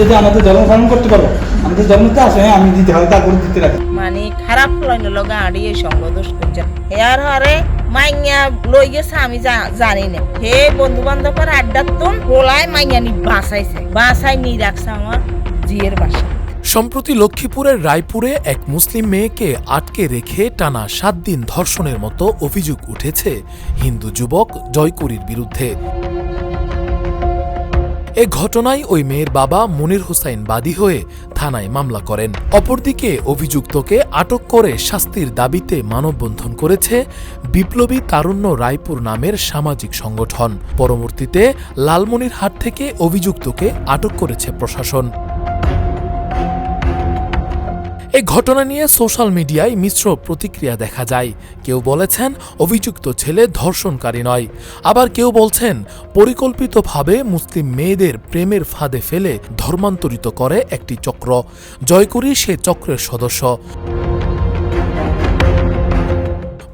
যদি আমাদের ধর্ম পালন করতে পারো আমাদের ধর্মতে আছে হ্যাঁ আমি দিতে হয় তা করে দিতে রাখি। মানে খারাপ লাইন লগা আড়ি এই সঙ্গ দোষ করছেন হেয়ার হরে মাইয়া লই গেছে আমি জানি না। হে বন্ধু বান্ধবের আড্ডার তুন পোলায় মাইয়া নি বাঁচাইছে। বাঁচাই নি রাখছে আমার জিয়ের বাসা। সম্প্রতি লক্ষ্মীপুরের রায়পুরে এক মুসলিম মেয়েকে আটকে রেখে টানা সাত দিন ধর্ষণের মতো অভিযোগ উঠেছে হিন্দু যুবক জয়কুরির বিরুদ্ধে। এ ঘটনায় ওই মেয়ের বাবা মনির হোসাইন বাদী হয়ে থানায় মামলা করেন। অপরদিকে অভিযুক্তকে আটক করে শাস্তির দাবিতে মানববন্ধন করেছে বিপ্লবী তারুণ্য রায়পুর নামের সামাজিক সংগঠন। পরবর্তীতে লালমনিরহাট থেকে অভিযুক্তকে আটক করেছে প্রশাসন। এই ঘটনা নিয়ে সোশ্যাল মিডিয়ায় মিশ্র প্রতিক্রিয়া দেখা যায়। কেউ বলেছেন, অভিযুক্ত ছেলে ধর্ষণকারী নয়। আবার কেউ বলছেন, পরিকল্পিতভাবে মুসলিম মেয়েদের প্রেমের ফাঁদে ফেলে ধর্মান্তরিত করে একটি চক্র। জয়কুরি সে চক্রের সদস্য।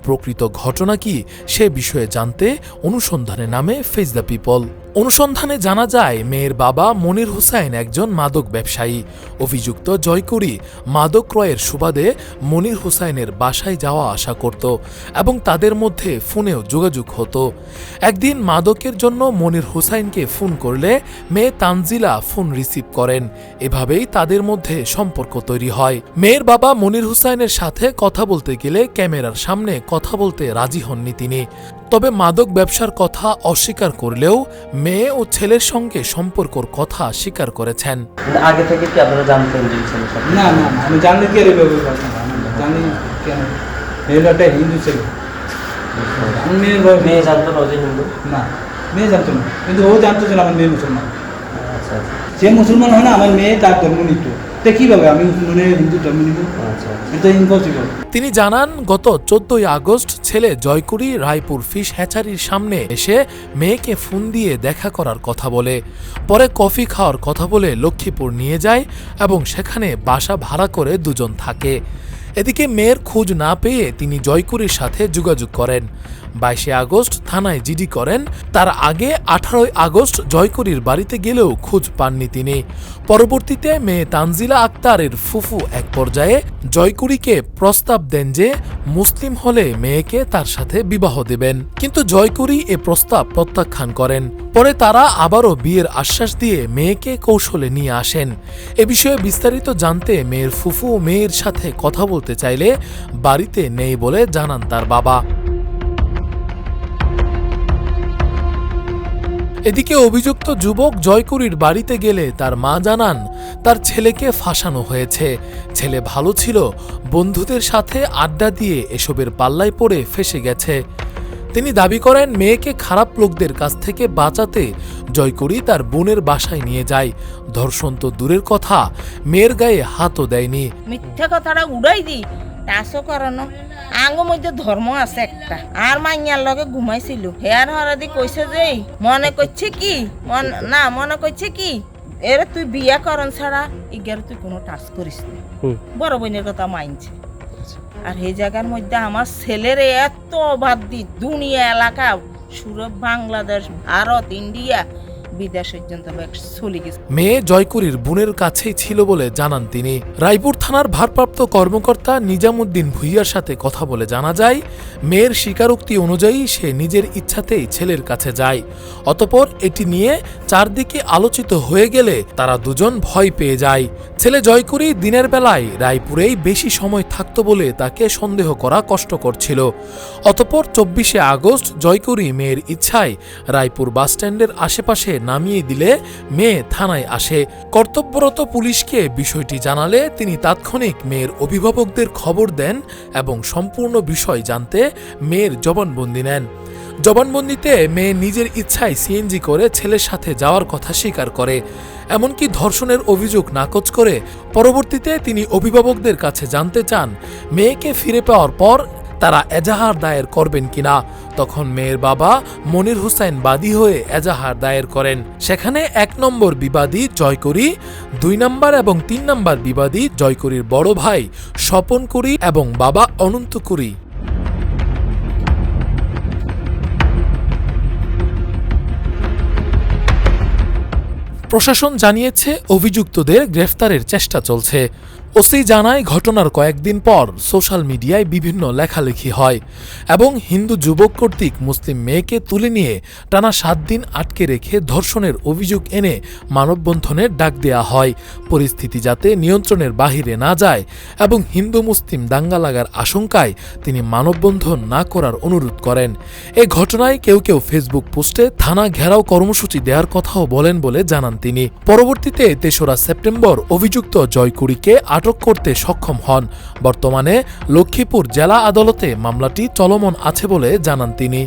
প্রকৃত ঘটনা কি সে বিষয়ে জানতে অনুসন্ধানে নামে ফেস দ্য পিপল অনুসন্ধানে জানা যায়, মেয়ের বাবা মনির হুসাইন একজন মাদক ব্যবসায়ী। অভিযুক্ত জয়কুরি মাদক ক্রয়ের সুবাদে মনির হুসাইনের বাসায় যাওয়া আসা করত এবং তাদের মধ্যে ফোনেও যোগাযোগ হতো। একদিন মাদকের জন্য মনির হুসাইনকে ফোন করলে মেয়ে তানজিলা ফোন রিসিভ করেন। এভাবেই তাদের মধ্যে সম্পর্ক তৈরি হয়। মেয়ের বাবা মনির হুসাইনের সাথে কথা বলতে গেলে ক্যামেরার সামনে কথা বলতে রাজি হননি তিনি। তবে মাদক ব্যবসার কথা অস্বীকার করলেও মেয়ে ও ছেলের সঙ্গে সম্পর্কর কথা স্বীকার করেছেন। মানে আগে থেকে কি আপনারা জানতেন যে ছেলে না না না, আমি জানি কি জানি কেন? মেয়েটা হিন্দু ছেলে। আমি মেয়ের মেয়ে জানতো না যে হিন্দু? না মেয়ে জানতো না। কিন্তু ও জানতো যে আমার মেয়ে মুসলমান। আচ্ছা আচ্ছা। যে মুসলমান হয় না আমার মেয়ে তার ধর্ম নিত তো কীভাবে আমি মানে হিন্দু ধর্ম নিব? আচ্ছা এটা ইম্পসিবল তিনি জানান গত চোদ্দই আগস্ট ছেলে জয়কুড়ি রায়পুর ফিশ হ্যাচারির সামনে এসে মেয়েকে ফোন দিয়ে দেখা করার কথা বলে। পরে কফি খাওয়ার কথা বলে লক্ষ্মীপুর নিয়ে যায় এবং সেখানে বাসা ভাড়া করে দুজন থাকে। এদিকে মেয়ের খোঁজ না পেয়ে তিনি জয়কুরির সাথে যোগাযোগ করেন। বাইশে আগস্ট থানায় জিডি করেন। তার আগে আঠারোই আগস্ট জয়কুরির বাড়িতে গেলেও খোঁজ পাননি তিনি। পরবর্তীতে মেয়ে তানজিলা আক্তারের ফুফু এক পর্যায়ে জয়কুরিকে প্রস্তাব দেন যে মুসলিম হলে মেয়েকে তার সাথে বিবাহ দেবেন। কিন্তু জয়কুরি এ প্রস্তাব প্রত্যাখ্যান করেন। পরে তারা আবারও বিয়ের আশ্বাস দিয়ে মেয়েকে কৌশলে নিয়ে আসেন। এ বিষয়ে বিস্তারিত জানতে মেয়ের ফুফু মেয়ের সাথে কথা বলতে চাইলে বাড়িতে নেই বলে জানান তার বাবা। এদিকে অভিযুক্ত যুবক জয়কুরির বাড়িতে গেলে তার মা জানান, তার ছেলেকে ফাঁসানো হয়েছে। ছেলে ভালো ছিল, বন্ধুদের সাথে আড্ডা দিয়ে এসবের পাল্লায় পড়ে ফেসে গেছে। তিনি দাবি করেন, মেয়েকে খারাপ লোকদের কাছ থেকে বাঁচাতে জয়কুরি তার বোনের বাসায় নিয়ে যায়। ধর্ষণ তো দূরের কথা, মেয়ের গায়ে হাতও দেয়নি। মিথ্যা কথাটা উড়াই দি টাসও করানো। আঙ্গ মধ্যে ধর্ম আছে একটা। আর মাইয়ার লগে ঘুমাইছিল। হেয়ার হরাদি কইছে যে মনে করছে কি? মন না মনে করছে কি? এর তুই বিয়া করন ছাড়া ইগার তুই কোনো টাচ করিস না। বড় বোনের কথা মানছে আর এই জায়গার মধ্যে আমার ছেলের এত অভাব দি দুনিয়া এলাকা সুরত বাংলাদেশ ভারত ইন্ডিয়া বিদেশ পর্যন্ত চলে গেছে। মেয়ে জয়কুরির বোনের কাছেই ছিল বলে জানান তিনি। রায়পুর থানার ভারপ্রাপ্ত কর্মকর্তা নিজামুদ্দিন ভুইয়ার সাথে কথা বলে জানা যায়, মেয়ের স্বীকারোক্তি অনুযায়ী সে নিজের ইচ্ছাতেই ছেলের কাছে যায়। অতপর এটি নিয়ে চারদিকে আলোচিত হয়ে গেলে তারা দুজন ভয় পেয়ে যায়। ছেলে জয়কুরি দিনের বেলায় রায়পুরেই বেশি সময় থাকতো বলে তাকে সন্দেহ করা কষ্টকর ছিল। অতপর চব্বিশে আগস্ট জয়কুরি মেয়ের ইচ্ছায় রায়পুর বাসস্ট্যান্ডের আশেপাশে নামিয়ে দিলে মেয়ে থানায় আসে। কর্তব্যরত পুলিশকে বিষয়টি জানালে তিনি তাৎক্ষণিক মেয়ের অভিভাবকদের খবর দেন এবং সম্পূর্ণ বিষয় জানতে মেয়ের জবানবন্দি নেন। জবানবন্দিতে মেয়ে নিজের ইচ্ছায় সিএনজি করে ছেলের সাথে যাওয়ার কথা স্বীকার করে। এমনকি ধর্ষণের অভিযোগ নাকচ করে পরবর্তীতে তিনি অভিভাবকদের কাছে জানতে চান, মেয়েকে ফিরে পাওয়ার পর তারা এজাহার দায়ের করবেন কিনা? তখন মেয়ের বাবা মনির হুসাইন বাদী হয়ে এজাহার দায়ের করেন। সেখানে এক নম্বর বিবাদী জয়করি, দুই নম্বর এবং তিন নম্বর বিবাদী জয়করির বড় ভাই স্বপন কুরি এবং বাবা অনন্ত কুরি। প্রশাসন জানিয়েছে, অভিযুক্তদের গ্রেফতারের চেষ্টা চলছে। ওসি জানায়, ঘটনার কয়েকদিন পর সোশ্যাল মিডিয়ায় বিভিন্ন লেখালেখি হয় এবং হিন্দু যুবক কর্তৃক মুসলিম মেয়েকে তুলে নিয়ে টানা সাত দিন আটকে রেখে ধর্ষণের অভিযোগ এনে মানববন্ধনের ডাক দেয়া হয়। পরিস্থিতি যাতে নিয়ন্ত্রণের বাহিরে না যায় এবং হিন্দু মুসলিম দাঙ্গা লাগার আশঙ্কায় তিনি মানববন্ধন না করার অনুরোধ করেন। এ ঘটনায় কেউ কেউ ফেসবুক পোস্টে থানা ঘেরাও কর্মসূচি দেওয়ার কথাও বলেন বলে জানান তিনি। পরবর্তীতে তেসরা সেপ্টেম্বর অভিযুক্ত জয়কুড়িকে আটক করতে সক্ষম হন। বর্তমানে লক্ষ্মীপুর জেলা আদালতে মামলাটি চলমান আছে বলে জানান তিনি।